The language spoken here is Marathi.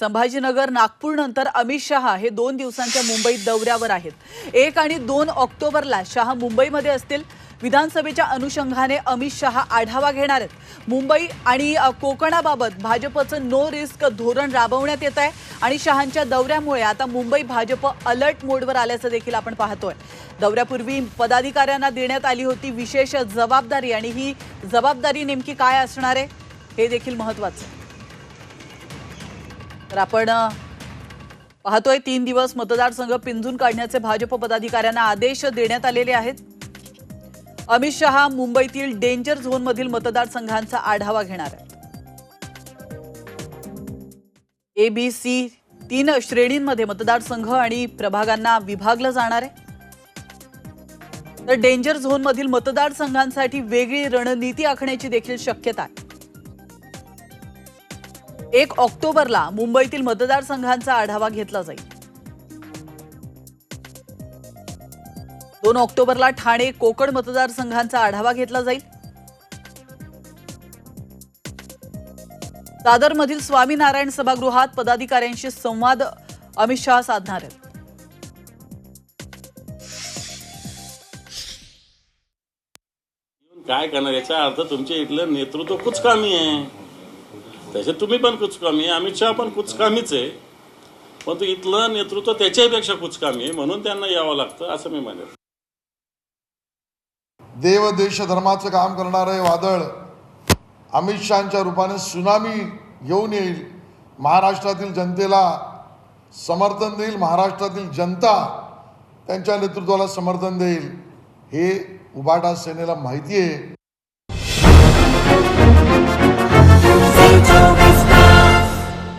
संभाजीनगर नागपूर नंतर अमित शहा हे दोन दिवसांच्या मुंबईत दौऱ्यावर आहेत. एक आणि दोन ऑक्टोबरला शहा मुंबईमध्ये असतील. विधानसभेच्या अनुषंगाने अमित शहा आढावा घेणार आहेत. मुंबई आणि कोकणाबाबत भाजपचं नो रिस्क धोरण राबवण्यात येत आहे आणि शहांच्या दौऱ्यामुळे आता मुंबई भाजप अलर्ट मोडवर आल्याचं देखील आपण पाहतोय. दौऱ्यापूर्वी पदाधिकाऱ्यांना देण्यात आली होती विशेष जबाबदारी आणि ही जबाबदारी नेमकी काय असणार आहे हे देखील महत्वाचं आहे. तर आपण पाहतोय तीन दिवस मतदारसंघ पिंजून काढण्याचे भाजप पदाधिकाऱ्यांना आदेश देण्यात आलेले आहेत. अमित शहा मुंबईतील डेंजर झोनमधील मतदारसंघांचा आढावा घेणार आहेत. एबीसी तीन श्रेणींमध्ये मतदारसंघ आणि प्रभागांना विभागलं जाणार आहे. तर डेंजर झोनमधील मतदारसंघांसाठी वेगळी रणनीती आखण्याची देखील शक्यता आहे. एक ऑक्टोबरला मुंबईतील मतदारसंघांचा आढावा घेतला जाईल. दोन ऑक्टोबरला ठाणे कोकण मतदारसंघांचा आढावा घेतला जाईल. दादरमधील स्वामीनारायण सभागृहात पदाधिकाऱ्यांशी संवाद अमित शहा साधणार. आहेत काय करणार? याचा अर्थ तुमच्या इथलं नेतृत्व कुचकामी आहे. तसे तुम्ही पण कुचकामी आहे अमित शहा पण कुचकामीच आहे. पण इथलं नेतृत्व त्याच्यापेक्षा कुचकामी आहे म्हणून त्यांना यावं लागतं असं मी म्हणेन. देव देश धर्माचं काम करणारं वादळ अमित शहाच्या रूपाने सुनामी येऊन येईल. महाराष्ट्रातील जनतेला समर्थन देईल महाराष्ट्रातील जनता त्यांच्या नेतृत्वाला समर्थन देईल. हे उबाटा सेनेला माहिती आहे.